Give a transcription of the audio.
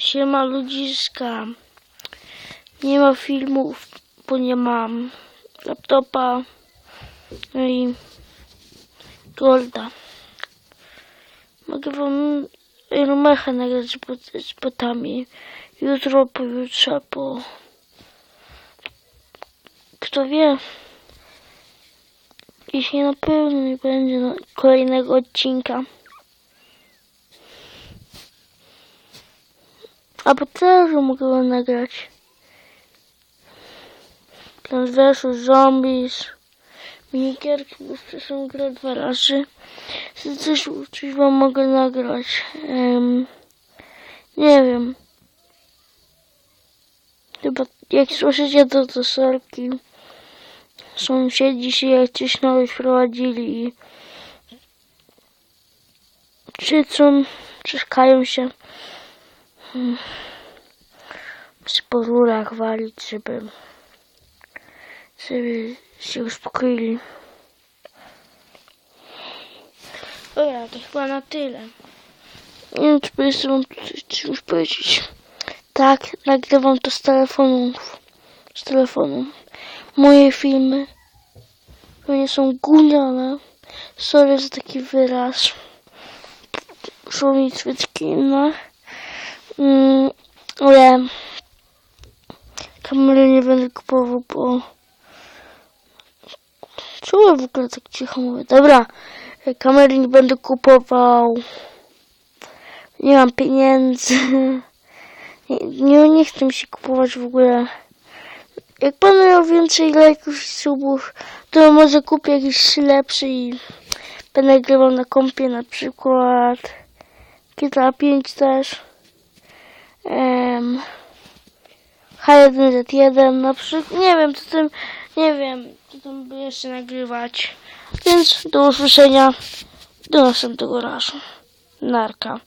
Siema ludziska. Nie ma filmów, bo nie mam laptopa. No i Golda. Mogę wam Rumecha nagrać z, z botami. Jutro, pojutrze, po... Kto wie? Jeśli na pewno nie będzie kolejnego odcinka. Albo też mogę wam nagrać. Plan versus Zombies. Minigierki, bo przeszłam grę dwa razy. Coś, coś wam mogę nagrać. Em, nie wiem. Chyba jak słyszycie to to sorki. Sąsiedzi się jakieś nowe wprowadzili i krzyczą, czekają się. Hmm. Muszę po rurach walić, żeby, żeby się uspokoili. Dobra, to chyba na tyle. Nie wiem, czy jeszcze mam coś, już powiedzieć. Tak, nagrywam to z telefonu. Z telefonu. Moje filmy nie są gówniane. Sorry za taki wyraz. Muszą mieć świeczki inne. Mm, ale kamery nie będę kupował, bo czemu ja w ogóle tak cicho mówię? Dobra, kamery nie będę kupował. Nie mam pieniędzy. Nie, nie, nie chcę mi się kupować w ogóle. Jak będę miał więcej lajków i subów, to może kupię jakiś lepszy i będę nagrywał na kompie na przykład GTA 5 też. Um, H1Z1 na przykład. Nie wiem, co tam, nie wiem, co tam by jeszcze nagrywać. Więc do usłyszenia do następnego razu. Narka.